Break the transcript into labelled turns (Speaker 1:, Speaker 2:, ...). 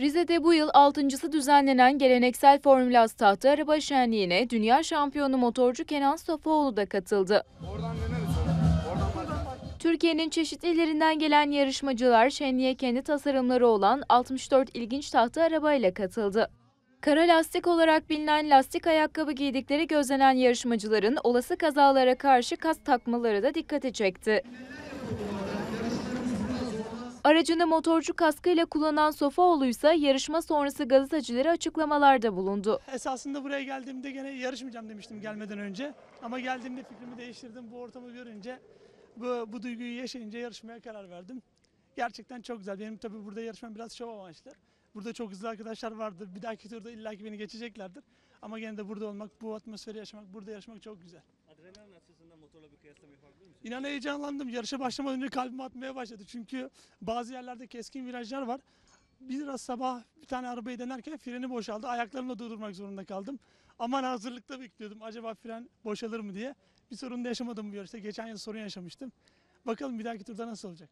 Speaker 1: Rize'de bu yıl altıncısı düzenlenen geleneksel Formülas tahta araba şenliğine dünya şampiyonu motorcu Kenan Sofuoğlu da katıldı. Türkiye'nin çeşitli illerinden gelen yarışmacılar şenliğe kendi tasarımları olan 64 ilginç tahta arabayla katıldı. Kara lastik olarak bilinen lastik ayakkabı giydikleri gözlenen yarışmacıların olası kazalara karşı kask takmaları da dikkati çekti. Aracını motorcu kaskıyla kullanan Sofuoğlu ise yarışma sonrası gazetecilere açıklamalarda bulundu.
Speaker 2: Esasında buraya geldiğimde gene yarışmayacağım demiştim gelmeden önce. Ama geldiğimde fikrimi değiştirdim. Bu ortamı görünce, bu, bu duyguyu yaşayınca yarışmaya karar verdim. Gerçekten çok güzel. Benim tabii burada yarışmam biraz şov amaçlı. Burada çok hızlı arkadaşlar vardır. Bir dahaki turda illaki beni geçeceklerdir. Ama gene de burada olmak, bu atmosferi yaşamak, burada yarışmak çok güzel.
Speaker 3: Adrenalin açısından motorla bir kıyaslama yapabilir misin?
Speaker 2: İnan heyecanlandım. Yarışa başlamadan önce kalbim atmaya başladı. Çünkü bazı yerlerde keskin virajlar var. Biraz sabah bir tane arabayı denerken freni boşaldı. Ayaklarımla durdurmak zorunda kaldım. Aman hazırlıkta bekliyordum. Acaba fren boşalır mı diye. Bir sorun da yaşamadım bu yarışta. Geçen yıl sorun yaşamıştım. Bakalım bir dahaki turda nasıl olacak.